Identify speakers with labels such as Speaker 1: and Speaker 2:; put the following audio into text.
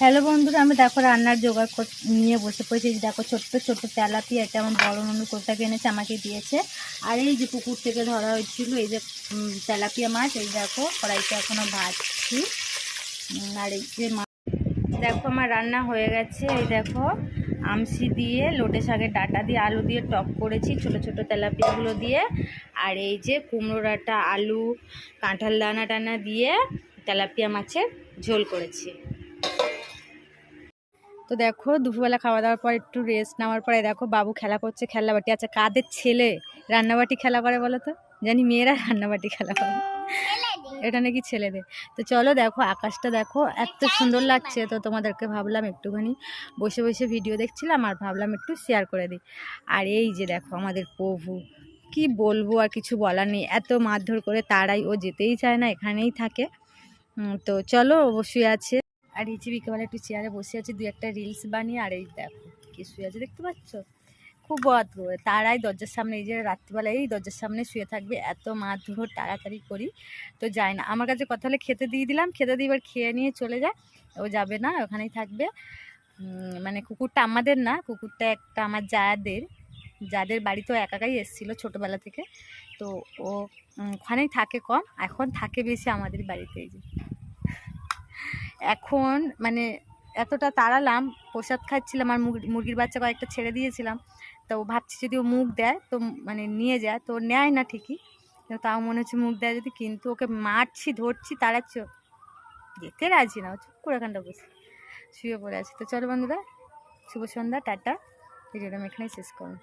Speaker 1: Hello বন্ধুরা, আমি দেখো রান্নার জোগাড় নিয়ে বসে পড়েছি। দেখো ছোট্ট ছোট্ট তেলাপিয়া, এটা আমার বড় ননু কোথা এনেছে আমাকে দিয়েছে। আর এই যে পুকুর থেকে ধরা হয়েছিল, এই যে তেলাপিয়া মাছ, এই দেখো কড়াইতে এখনও ভাজছি। আর এই যে মাছ দেখো আমার রান্না হয়ে গেছে। এই দেখো আমসি দিয়ে লোটে শাকের ডাটা দিয়ে আলু দিয়ে টক করেছি, ছোট ছোট তেলাপিয়াগুলো দিয়ে। আর এই যে কুমড়ো ডাঁটা, আলু, কাঁঠাল দানা টানা দিয়ে তেলাপিয়া মাছের ঝোল করেছি। তো দেখো, দুপুরবেলা খাওয়া দাওয়ার পর একটু রেস্ট নেওয়ার পরে দেখো, বাবু খেলা করছে খেলনাবাটি আচ্ছা কাদের ছেলে রান্নাবাটি খেলা করে বলো তো? জানি মেয়েরা রান্নাবাটি খেলা করে। এটা নাকি ছেলেদের? তো চলো দেখো, আকাশটা দেখো, এত সুন্দর লাগছে। তো তোমাদেরকে ভাবলাম একটুখানি বসে বসে ভিডিও দেখছিলাম, আর ভাবলাম একটু শেয়ার করে দিই। আর এই যে দেখো, আমাদের প্রভু। কি বলব, আর কিছু বলার নেই। এত মারধর করে তারাই ও যেতেই চায় না, এখানেই থাকে। তো চলো, অবশ্যই আছে। আর এই যে বিকেলবেলা একটু চেয়ারে বসে আছে দুই একটা রিলস বানিয়ে, আর এই দেখো কি শুয়ে আছে দেখতে পাচ্ছ? খুব বদ তারাই দরজার সামনে, এই যে রাত্রিবেলা এই দরজার সামনে শুয়ে থাকবে, এত মারধর তাড়াতাড়ি করি, তো যায় না। আমার কাছে কথা হলে খেতে দিয়ে দিলাম, খেতে দিয়ে এবার খেয়ে নিয়ে চলে যায়, ও যাবে না, ওখানেই থাকবে। মানে কুকুরটা আমাদের না, কুকুরটা একটা আমার যাদের যাদের বাড়িতেও একাকাই এসেছিল ছোটোবেলা থেকে, তো ও ওখানেই থাকে কম, এখন থাকে বেশি আমাদের বাড়িতে এই যে। এখন মানে এতটা তাড়ালাম, প্রসাদ খাচ্ছিলাম আর মুরগি- মুরগির বাচ্চা কয়েকটা ছেড়ে দিয়েছিলাম। তো ভাবছি যদি ও মুখ দেয় তো মানে নিয়ে যায়, তো নেয় না ঠিকই। তাও মনে হচ্ছে মুখ দেয় যদি, কিন্তু ওকে মারছি, ধরছি, তাড়াচ্ছি যেতে রাজি না চুপ করে এখানটা বসে, শুয়ে পড়ে আছে। তো চলো বন্ধুরা, শুভ সন্ধ্যা, টাটা। ভিডিওটা আমি এখানেই শেষ করুন